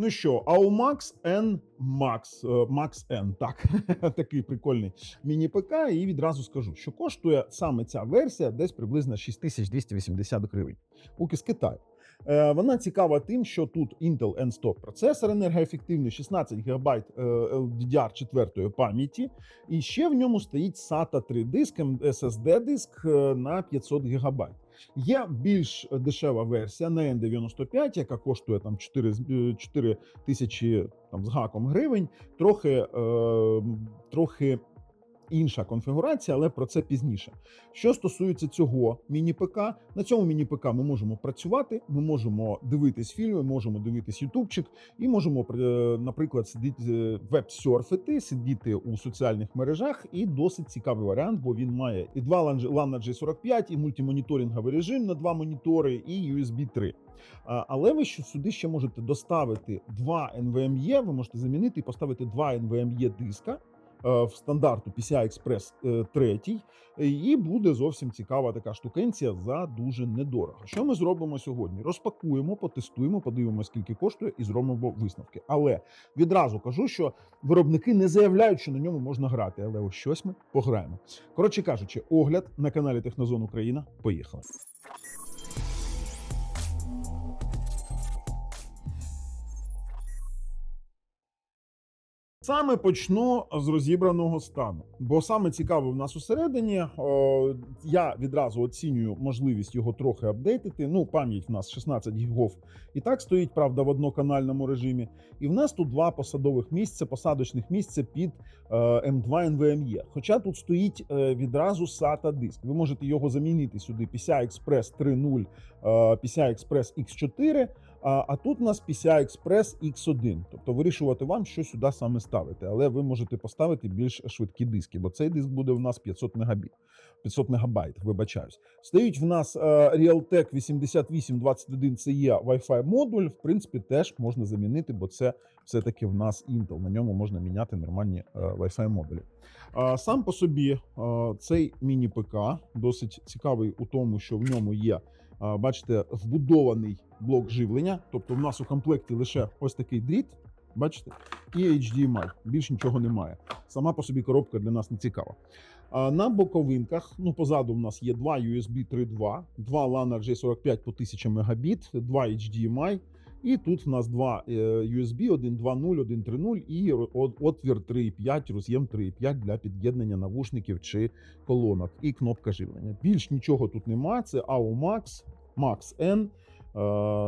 Ну що, AUMAX N Max, Max N, так, такий прикольний міні-ПК. І відразу скажу, що коштує саме ця версія десь приблизно 6280 гривень. Поки з Китаю. Е, Вона цікава тим, що тут Intel N100 процесор енергоефективний, 16 ГБ DDR4 пам'яті, і ще в ньому стоїть SATA 3 диск, SSD диск е, на 500 ГБ. Є більш дешева версія на N95, яка коштує там 4, з- е, 4 тисячі там, з гаком гривень, трохи, е, трохи інша конфігурація, але про це пізніше. Що стосується цього міні-ПК, на цьому міні-ПК ми можемо працювати, ми можемо дивитись фільми, можемо дивитись ютубчик і можемо, е, наприклад, сидіти е, веб-серфити, сидіти у соціальних мережах. І досить цікавий варіант, бо він має і два LAN LAN на G45, і мультимоніторинговий режим на два монітори, і USB 3. Але ви сюди ще можете доставити два NVMe, ви можете замінити і поставити два NVMe диска е, в стандарту PCI Express е, 3, і буде зовсім цікава така штукенція за дуже недорого. Що ми зробимо сьогодні? Розпакуємо, потестуємо, подивимося, скільки коштує, і зробимо висновки. Але відразу кажу, що виробники не заявляють, що на ньому можна грати, але ось щось ми пограємо. Коротше кажучи, огляд на каналі Технозон Україна. Поїхали. Саме почну з розібраного стану, бо саме цікаве в нас усередині. О, я відразу оцінюю можливість його трохи апдейтити. Ну, пам'ять в нас 16 гігов і так стоїть, правда, в одноканальному режимі. І в нас тут два посадових місця, посадочних місця під е, M2 NVMe. Хоча тут стоїть е, відразу SATA диск. Ви можете його замінити сюди PCI Express 3.0, е, PCI Express X4. А, тут у нас PCI Express X1, тобто вирішувати вам, що сюди саме ставити. Але ви можете поставити більш швидкі диски, бо цей диск буде у нас 500 мегабіт. 500 мегабайт, вибачаюсь. Стоїть в нас е, Realtek 8821 CE Wi-Fi модуль. В принципі, теж можна замінити, бо це все-таки в нас Intel. На ньому можна міняти нормальні е, Wi-Fi модулі. Сам по собі е, цей міні-ПК досить цікавий у тому, що в ньому є бачите, вбудований блок живлення. Тобто, в нас у комплекті лише ось такий дріт, бачите, і HDMI. Більш нічого немає. Сама по собі коробка для нас не цікава. А на боковинках, ну позаду в нас є два USB 3.2, два LAN RJ45 по 1000 Мбіт, два HDMI. І тут в нас два USB, один 2.0, один 3.0 і отвір 3.5, роз'єм 3.5 для під'єднання навушників чи колонок і кнопка живлення. Більш нічого тут нема. Це AUMAX Max N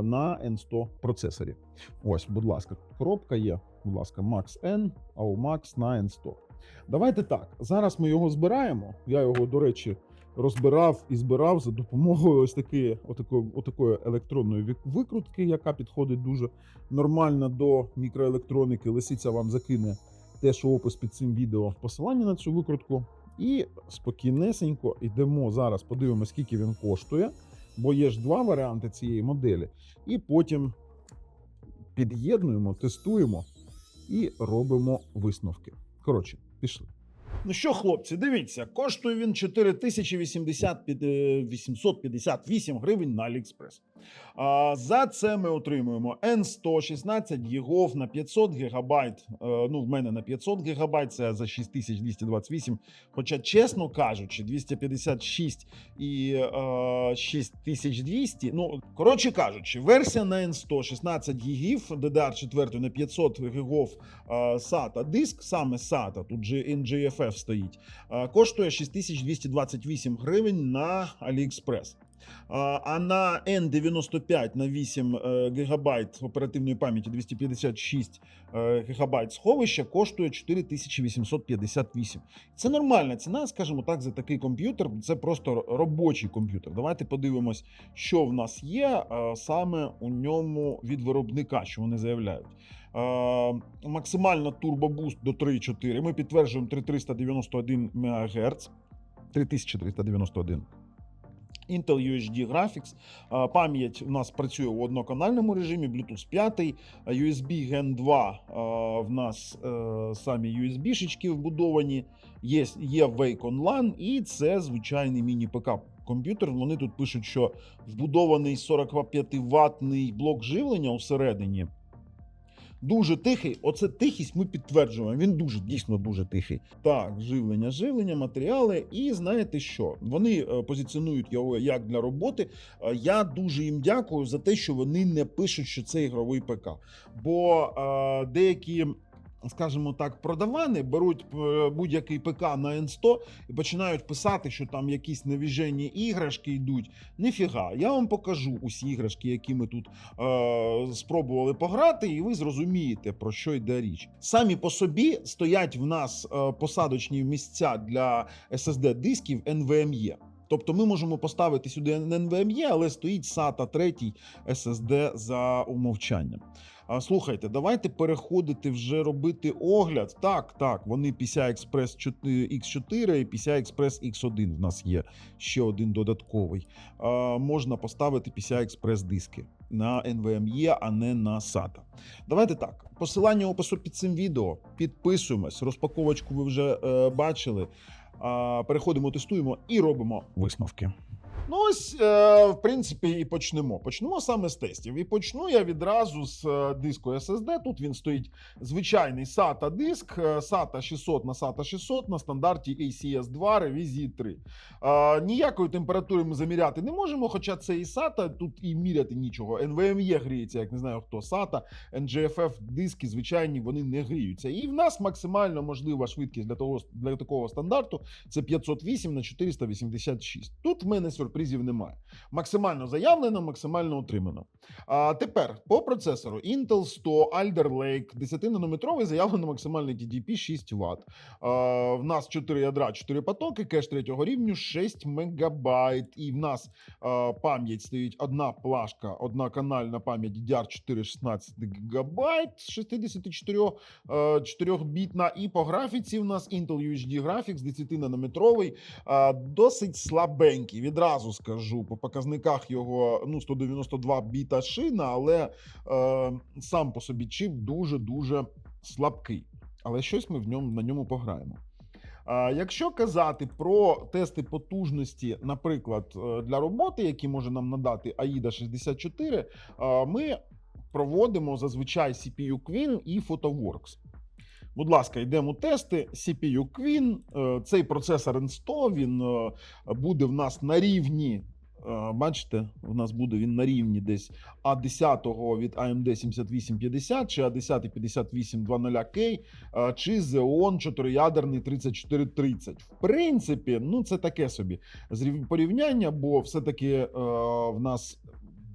на N100 процесорі. Ось, будь ласка, коробка є. Будь ласка, Max N, AUMAX на N100. Давайте так. Зараз ми його збираємо. Я його, до речі, розбирав і збирав за допомогою ось такої, отакої, отакої електронної викрутки, яка підходить дуже нормально до мікроелектроніки. Лисиця вам закине теж опис під цим відео посилання на цю викрутку. І спокійнесенько йдемо зараз, подивимося, скільки він коштує, бо є ж два варіанти цієї моделі. І потім під'єднуємо, тестуємо і робимо висновки. Коротше, пішли. Ну що, хлопці, дивіться, коштує він 4858 гривень на AliExpress. За це ми отримуємо N100 16 гігов на 500 гігабайт. Е, ну, в мене на 500 гігабайт, це за 6228. Хоча, чесно кажучи, 256 і е, 6200. Ну, коротше кажучи, версія на N100 16 гігів, DDR4 на 500 гігов е, SATA диск, саме SATA, тут же NGFF стоїть, е, коштує 6228 гривень на AliExpress. А на N95 на 8 е, гігабайт оперативної пам'яті 256 е, гігабайт сховища коштує 4858. Це нормальна ціна, скажімо так, за такий комп'ютер. Це просто робочий комп'ютер. Давайте подивимось, що в нас є е, саме у ньому від виробника, що вони заявляють. Максимальна турбобуст до 3,4. Ми підтверджуємо 3391 МГц. 3391. Intel UHD Graphics. Пам'ять у нас працює у одноканальному режимі, Bluetooth 5, а USB Gen 2 в нас е, самі USB-шечки вбудовані, є, є Wacom LAN, і це звичайний міні-ПК. Комп'ютер, вони тут пишуть, що вбудований 45 ватний блок живлення усередині. Дуже тихий. Оце тихість ми підтверджуємо. Він дуже дійсно дуже тихий. Так, живлення, живлення, матеріали. І знаєте що? Вони е, позиціонують його як для роботи. Е, Я дуже їм дякую за те, що вони не пишуть, що це ігровий ПК. Бо е, деякі. Скажімо так, продавани беруть е, будь-який ПК на N100 і починають писати, що там якісь невіжені іграшки йдуть. Ніфіга, я вам покажу усі іграшки, які ми тут е, спробували пограти, і ви зрозумієте, про що йде річ. Самі по собі стоять в нас е, посадочні місця для SSD дисків NVMe. Тобто ми можемо поставити сюди NVMe, але стоїть SATA 3 SSD за умовчанням. А, Слухайте, давайте переходити вже робити огляд. Так, так, вони PCI Express 4 X4 і PCI Express X1 в нас є ще один додатковий. А, Можна поставити PCI Express диски на NVMe, а не на SATA. Давайте так. Посилання опису під цим відео. Підписуємось. Розпаковочку ви вже е, бачили. А, Переходимо, тестуємо і робимо висновки. Ну, ось, е, в принципі, і почнемо. Почнемо саме з тестів. І почну я відразу з е, диску SSD. Тут він стоїть звичайний SATA диск, е, SATA 600 на SATA 600 на стандарті ACS 2 ревізії 3. Е, ніякої температури ми заміряти не можемо, хоча це і SATA, тут і міряти нічого. NVMe гріється, як не знаю хто SATA, NGFF диски звичайні, вони не гріються. І в нас максимально можлива швидкість для того для такого стандарту це 508 на 486. Тут в мене сюрпризів немає. Максимально заявлено, максимально отримано. А тепер по процесору Intel 100 Alder Lake 10-нанометровий заявлено максимальний TDP 6 Вт. В нас 4 ядра, 4 потоки, кеш третього рівню 6 МБ. І в нас а, пам'ять стоїть одна плашка, одна канальна пам'ять DDR4 16 ГБ 64 4-бітна. І по графіці в нас Intel UHD Graphics 10-нанометровий, досить слабенький. Відразу скажу, по показниках його ну, 192 біта шина, але е, сам по собі чип дуже-дуже слабкий. Але щось ми в ньому, на ньому пограємо. Якщо казати про тести потужності, наприклад, е, для роботи, які може нам надати AIDA 64, е, ми проводимо зазвичай CPU Queen і PhotoWorks. Будь ласка, йдемо тести. CPU Queen. Е, Цей процесор N100 він е, буде в нас на рівні. е, Бачите, у нас буде він на рівні десь А10 від AMD 7850 чи A10 5820K, е, чи Xeon 4-ядерний 3430. В принципі, ну це таке собі порівняння, бо все-таки в нас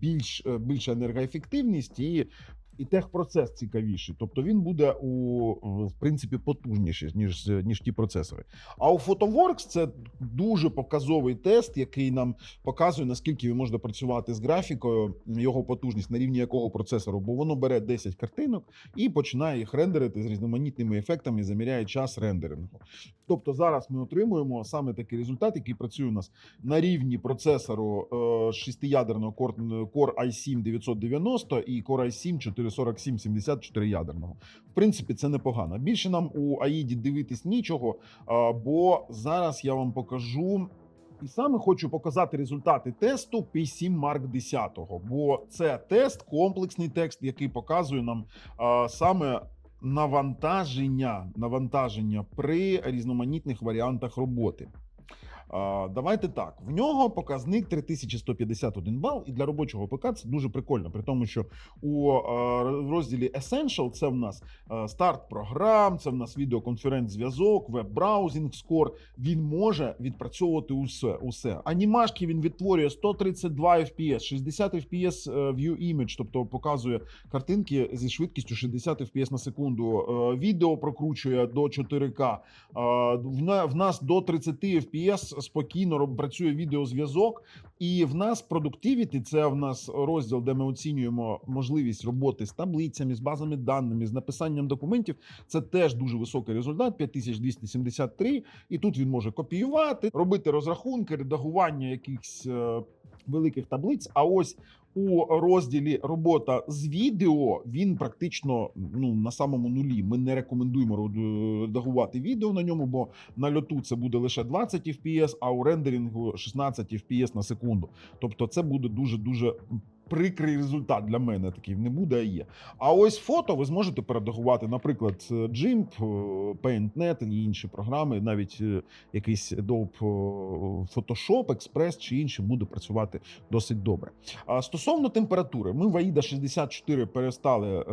більш, більша енергоефективність і і техпроцес цікавіший. Тобто він буде у в принципі потужніший, ніж, ніж ті процесори. А у PhotoWorks це дуже показовий тест, який нам показує, наскільки ви можете працювати з графікою, його потужність на рівні якого процесору, бо воно бере 10 картинок і починає їх рендерити з різноманітними ефектами заміряє час рендерингу. Тобто зараз ми отримуємо саме такий результат, який працює у нас на рівні процесору е, шестиядерного Core, Core i7 990 і Core i7 447 74 ядерного. В принципі, це непогано. Більше нам у AID дивитись нічого, бо зараз я вам покажу. І саме хочу показати результати тесту P7 Mark 10, бо це тест, комплексний текст, який показує нам е, саме навантаження, навантаження при різноманітних варіантах роботи. Давайте так. В нього показник 3151 бал, і для робочого ПК це дуже прикольно. При тому, що у розділі Essential це в нас старт програм, це в нас відеоконференц-зв'язок, веб-браузінг скор. Він може відпрацьовувати усе. усе. Анімашки він відтворює 132 FPS, 60 FPS View Image, тобто показує картинки зі швидкістю 60 FPS на секунду. Е, Відео прокручує до 4К. Е, в нас до 30 FPS спокійно працює відеозв'язок. І в нас продуктивіті це в нас розділ, де ми оцінюємо можливість роботи з таблицями, з базами даними, з написанням документів. Це теж дуже високий результат 5273. І тут він може копіювати, робити розрахунки, редагування якихось е, великих таблиць. А ось у розділі робота з відео він практично ну на самому нулі. Ми не рекомендуємо редагувати відео на ньому, бо на льоту це буде лише 20 FPS, а у рендерінгу 16 FPS на секунду. Тобто, це буде дуже дуже прикрий результат для мене такий не буде, а є. А ось фото ви зможете передагувати, наприклад, GIMP, е, PaintNet і інші програми, навіть е, якийсь Adobe е, Photoshop, Express чи інші буде працювати досить добре. А стосовно температури, ми в AIDA 64 перестали.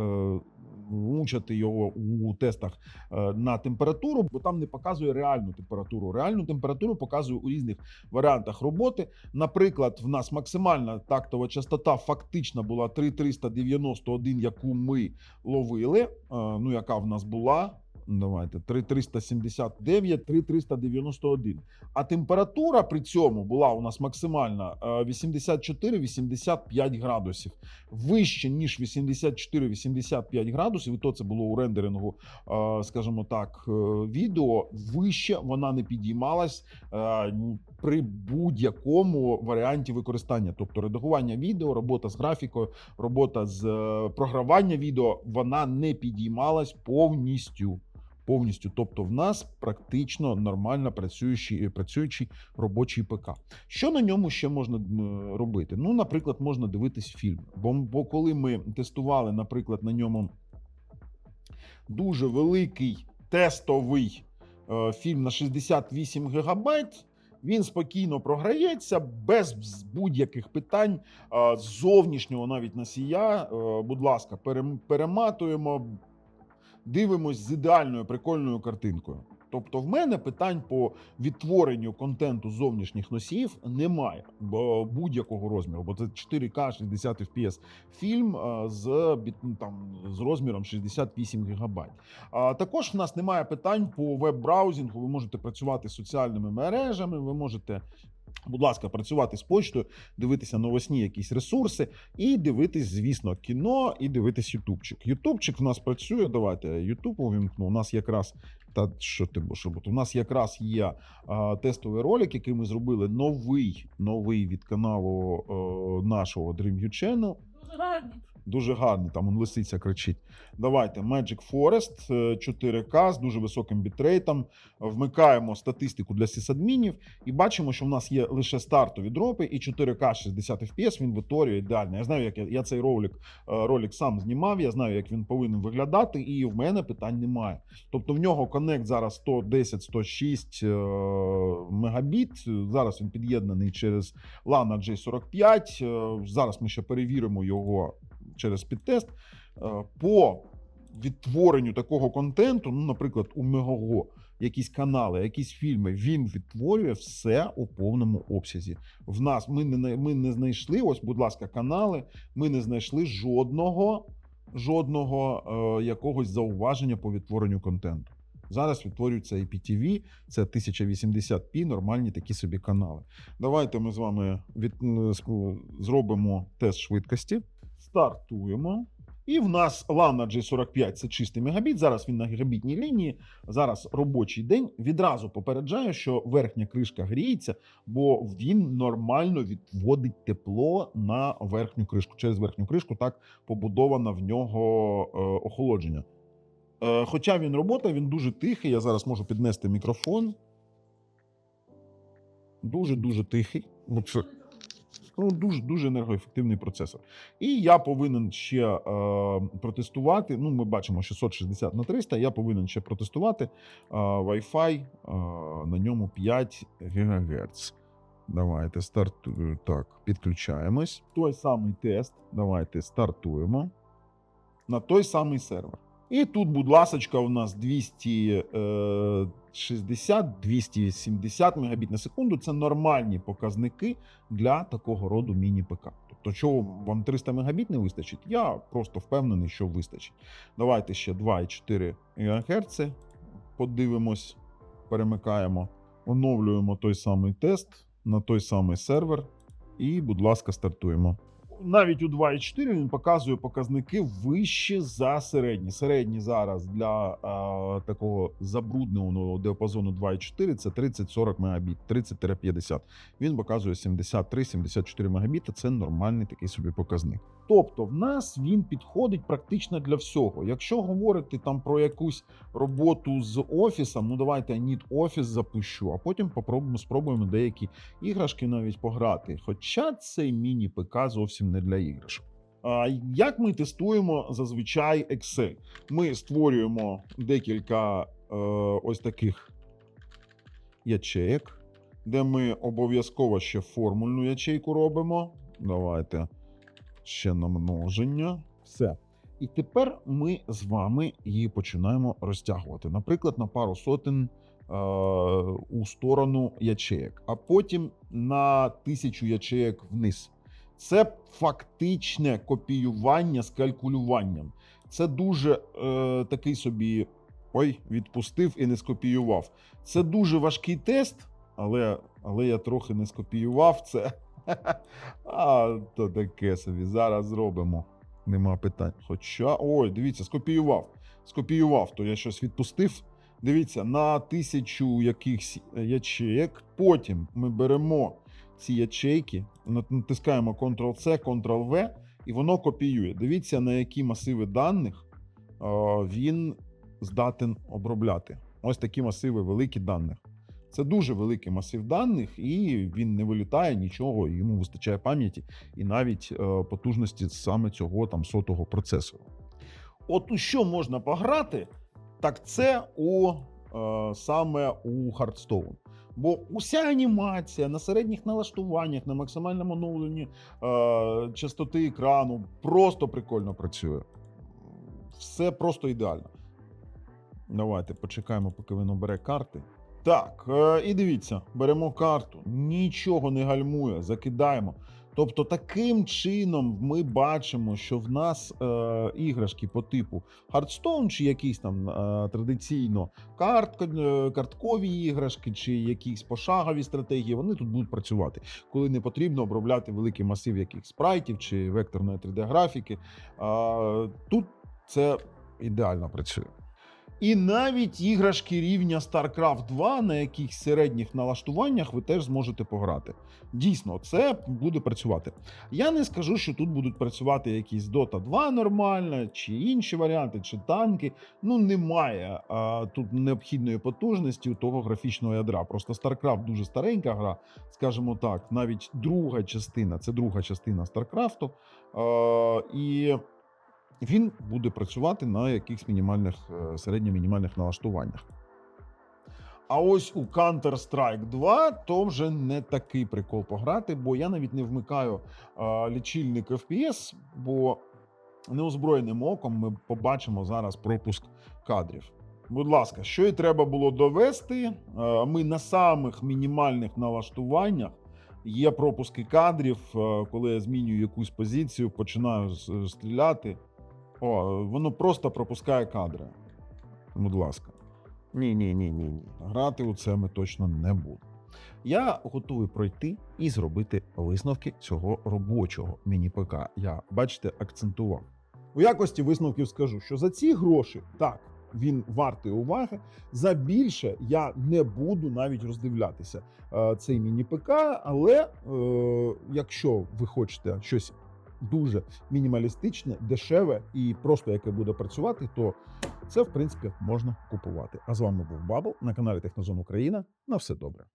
Мучити його у тестах е, на температуру, бо там не показує реальну температуру. Реальну температуру показує у різних варіантах роботи. Наприклад, в нас максимальна тактова частота фактично була 3391, яку ми ловили. е, Ну, яка в нас була. Давайте 3379, 3391. А температура при цьому була у нас максимальна е, 84-85 градусів. Вище, ніж 84-85 градусів, і то це було у рендерингу, е, скажімо так, е, відео. Вище вона не підіймалась е, при будь-якому варіанті використання. Тобто редагування відео, робота з графікою, робота з е, програвання відео, вона не підіймалась повністю. Повністю, тобто, в нас практично нормально працюючий, працюючий робочий ПК. Що на ньому ще можна робити? Ну, наприклад, можна дивитись фільм. Бо, бо коли ми тестували, наприклад, на ньому дуже великий тестовий е, фільм на 68 гігабайт. Він спокійно програється без будь-яких питань е, зовнішнього навіть носія. Е, Будь ласка, перематуємо, дивимось з ідеальною прикольною картинкою. Тобто, в мене питань по відтворенню контенту зовнішніх носіїв немає будь-якого розміру, бо це 4К 60 FPS фільм е, з ну, там з розміром 68 гігабайт. А також в нас немає питань по веб-браузінгу. Ви можете працювати з соціальними мережами, ви можете. Будь ласка, працювати з почтою, дивитися новосні якісь ресурси, і дивитись, звісно, кіно, і дивитись Ютубчик. Ютубчик в нас працює. Давайте Ютуб увімкну. У нас якраз та що ти що у нас якраз є а, тестовий ролик, який ми зробили новий, новий від каналу е, нашого Dream You Channel. Дуже гарні. Дуже гарний, там он лисиця кричить. Давайте Magic Forest е, 4К з дуже високим бітрейтом. Вмикаємо статистику для сисадмінів і бачимо, що в нас є лише стартові дропи і 4К 60 FPS він витворює ідеально. Я знаю, як я, я цей ролик, е, ролик сам знімав, я знаю, як він повинен виглядати, і в мене питань немає. Тобто в нього коннект зараз 110-106 е, мегабіт. Зараз він під'єднаний через LAN J45. Е, Зараз ми ще перевіримо його через підтест. Е, По відтворенню такого контенту, ну, наприклад, у Мегаго, якісь канали, якісь фільми, він відтворює все у повному обсязі. В нас ми не ми не знайшли. Ось, будь ласка, канали. Ми не знайшли жодного, жодного е, якогось зауваження по відтворенню контенту. Зараз відтворюється IPTV, це 1080p, нормальні такі собі канали. Давайте ми з вами від, зробимо тест швидкості. Стартуємо. І в нас LAN на G45 це чистий мегабіт. Зараз він на гігабітній лінії. Зараз робочий день. Відразу попереджаю, що верхня кришка гріється, бо він нормально відводить тепло на верхню кришку. Через верхню кришку так побудовано в нього е, охолодження. Е, хоча він робота, він дуже тихий. Я зараз можу піднести мікрофон. Дуже-дуже тихий. Ну, дуже дуже енергоефективний процесор. І я повинен ще е, протестувати. Ну, ми бачимо 660 на 300. Я повинен ще протестувати е, Wi-Fi е, на ньому 5 ГГц. Давайте старту... Так, підключаємось. Той самий тест. Давайте стартуємо на той самий сервер. І тут, будь ласочка, у нас 260-270 мегабіт на секунду. Це нормальні показники для такого роду міні-ПК. Тобто, чого вам 300 мегабіт не вистачить, я просто впевнений, що вистачить. Давайте ще 2,4 ГГц. Подивимось, перемикаємо, оновлюємо той самий тест на той самий сервер. І, будь ласка, стартуємо. Навіть у 2.4 він показує показники вище за середні. Середні зараз для е, такого забрудненого діапазону 2.4 це 30-40 мегабіт, 30-50. Він показує 73-74 мегабіта. Це нормальний такий собі показник. Тобто, в нас він підходить практично для всього. Якщо говорити там про якусь роботу з офісом, ну давайте Need Office запущу, а потім попробуємо спробуємо деякі іграшки навіть пограти. Хоча цей міні-ПК зовсім не для іграшок. А як ми тестуємо зазвичай Excel? Ми створюємо декілька е, ось таких ячеек, де ми обов'язково ще формульну ячейку робимо. Давайте ще на множення. Все. І тепер ми з вами її починаємо розтягувати. Наприклад, на пару сотень е, у сторону ячеек, а потім на тисячу ячеек вниз. Це фактичне копіювання з калькулюванням. Це дуже е, такий собі. Ой, відпустив і не скопіював. Це дуже важкий тест, але, але я трохи не скопіював це. А, то таке собі. Зараз зробимо. Нема питань. Хоча. Ой, дивіться, скопіював. Скопіював, то я щось відпустив. Дивіться, на тисячу якихось ячеек. Потім ми беремо ці ячейки, натискаємо Ctrl-C, Ctrl-V, і воно копіює. Дивіться, на які масиви даних він здатен обробляти. Ось такі масиви великі даних. Це дуже великий масив даних, і він не вилітає нічого, йому вистачає пам'яті і навіть е, потужності саме цього там сотого процесору. От у що можна пограти, так це у е, саме у Hearthstone. Бо уся анімація на середніх налаштуваннях, на максимальному оновленні е, частоти екрану просто прикольно працює. Все просто ідеально. Давайте почекаємо, поки він обере карти. Так, е, і дивіться, беремо карту, нічого не гальмує, закидаємо. Тобто, таким чином ми бачимо, що в нас е, іграшки по типу Hearthstone, чи якісь там е, традиційно карт, е, карткові іграшки, чи якісь пошагові стратегії, вони тут будуть працювати, коли не потрібно обробляти великий масив якихось спрайтів чи векторної 3D-графіки. Е, тут це ідеально працює. І навіть іграшки рівня StarCraft 2 на якихось середніх налаштуваннях ви теж зможете пограти. Дійсно, це буде працювати. Я не скажу, що тут будуть працювати якісь Dota 2 нормально, чи інші варіанти, чи танки. Ну, немає а, тут необхідної потужності у того графічного ядра. Просто StarCraft дуже старенька гра, скажімо так, навіть друга частина це друга частина StarCraft. А, і він буде працювати на якихось мінімальних е, середньо-мінімальних налаштуваннях. А ось у Counter-Strike 2 то вже не такий прикол пограти, бо я навіть не вмикаю а, лічильник FPS, бо неозброєним оком ми побачимо зараз пропуск кадрів. Будь ласка, що і треба було довести. е, Ми на самих мінімальних налаштуваннях є пропуски кадрів, е, коли я змінюю якусь позицію, починаю стріляти. О, воно просто пропускає кадри. Будь ласка. Ні, ні, ні, ні, ні. Грати у це ми точно не будемо. Я готовий пройти і зробити висновки цього робочого міні-ПК. Я, бачите, акцентував. У якості висновків скажу, що за ці гроші так. Він вартий уваги. За більше я не буду навіть роздивлятися е, цей міні-ПК. Але е, якщо ви хочете щось дуже мінімалістичне, дешеве і просто яке буде працювати, то це в принципі можна купувати. А з вами був Бабл на каналі Технозон Україна. На все добре.